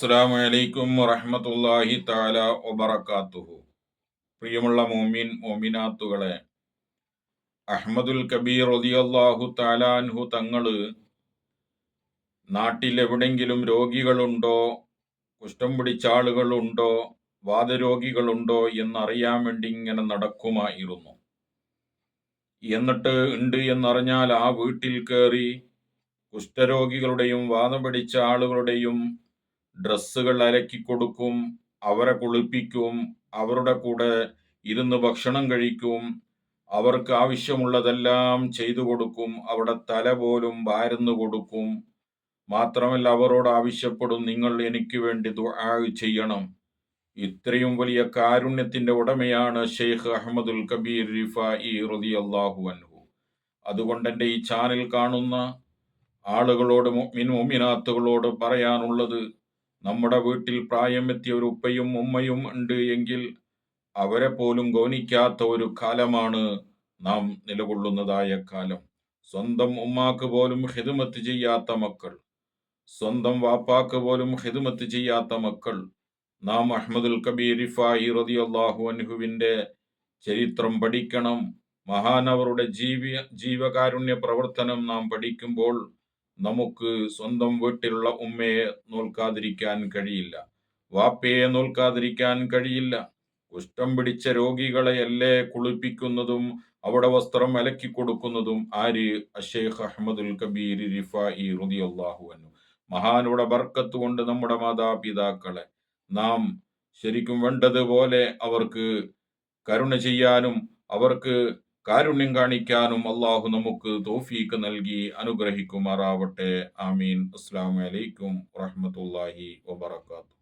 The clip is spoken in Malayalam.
അസ്സാം വലൈക്കും വറഹമത്തല്ലാഹി താല ഒബറക്കാത്തുഹു പ്രിയമുള്ള മോമിൻ മോമിനാത്തുകളെ അഹമ്മദുൽ കബീർ റളിയല്ലാഹു താലാൻഹു തങ്ങൾ നാട്ടിൽ എവിടെങ്കിലും രോഗികളുണ്ടോ കുഷ്ഠം പിടിച്ച ആളുകളുണ്ടോ വാദരോഗികളുണ്ടോ എന്നറിയാൻ വേണ്ടി ഇങ്ങനെ നടക്കുമായിരുന്നു. എന്നിട്ട് ഉണ്ട് എന്നറിഞ്ഞാൽ ആ വീട്ടിൽ കയറി കുഷ്ഠരോഗികളുടെയും വാദം പിടിച്ച ആളുകളുടെയും ഡ്രസ്സുകൾ അലക്കി കൊടുക്കും അവരെ കുളിപ്പിക്കും അവരുടെ കൂടെ ഇരുന്ന് ഭക്ഷണം കഴിക്കും അവർക്ക് ആവശ്യമുള്ളതെല്ലാം ചെയ്തു കൊടുക്കും അവിടെ തല പോലും വാരുന്നു കൊടുക്കും. മാത്രമല്ല അവരോട് ആവശ്യപ്പെടും നിങ്ങൾ എനിക്ക് വേണ്ടി ദുആ ചെയ്യണം. ഇത്രയും വലിയ കാരുണ്യത്തിന്റെ ഉടമയാണ് ഷെയ്ഖ് അഹമ്മദുൽ കബീർ റിഫായി അള്ളാഹു അൻഹു. അതുകൊണ്ട് എന്റെ ഈ ചാനൽ കാണുന്ന ആളുകളോട് മിൻ മൊമിനാത്തുകളോട് പറയാനുള്ളത് നമ്മുടെ വീട്ടിൽ പ്രായമെത്തിയ ഒരു ഉപ്പയും ഉമ്മയും ഉണ്ട് എങ്കിൽ അവരെ പോലും ഗൗനിക്കാത്ത ഒരു കാലമാണ് നാം നിലകൊള്ളുന്നതായ കാലം. സ്വന്തം ഉമ്മാക്ക് പോലും ഹിതുമത്ത് ചെയ്യാത്ത മക്കൾ. സ്വന്തം വാപ്പാക്ക് പോലും ഹിതുമത്ത് ചെയ്യാത്ത മക്കൾ. നാം അഹമ്മദുൽ കബീർ റിഫായി അള്ളാഹു അൻഹുവിന്റെ ചരിത്രം പഠിക്കണം. മഹാനവരുടെ ജീവി ജീവകാരുണ്യ പ്രവർത്തനം നാം പഠിക്കുമ്പോൾ നമുക്ക് സ്വന്തം വീട്ടിലുള്ള ഉമ്മയെ നോൽക്കാതിരിക്കാൻ കഴിയില്ല. വാപ്പയെ നോൽക്കാതിരിക്കാൻ കഴിയില്ല. കുഷ്ഠം പിടിച്ച രോഗികളെ അല്ലേ കുളിപ്പിക്കുന്നതും അവിടെ വസ്ത്രം അലക്കി കൊടുക്കുന്നതും? ആര്? അഷേഖ് അഹമ്മദുൽ കബീർ റിഫായി റളിയല്ലാഹു അൻഹു. മഹാനുടെ ബർക്കത്ത് കൊണ്ട് നമ്മുടെ മാതാപിതാക്കളെ നാം ശരിക്കും വേണ്ടതുപോലെ അവർക്ക് കരുണ ചെയ്യാനും അവർക്ക് കാരുണ്യം കാണിക്കാനും അള്ളാഹു നമുക്ക് തോഫീക്ക് നൽകി അനുഗ്രഹിക്കുമാറാവട്ടെ. ആമീൻ. അസ്സാം വലൈക്കും വറഹമത്തല്ലാഹി വബർക്കാത്തു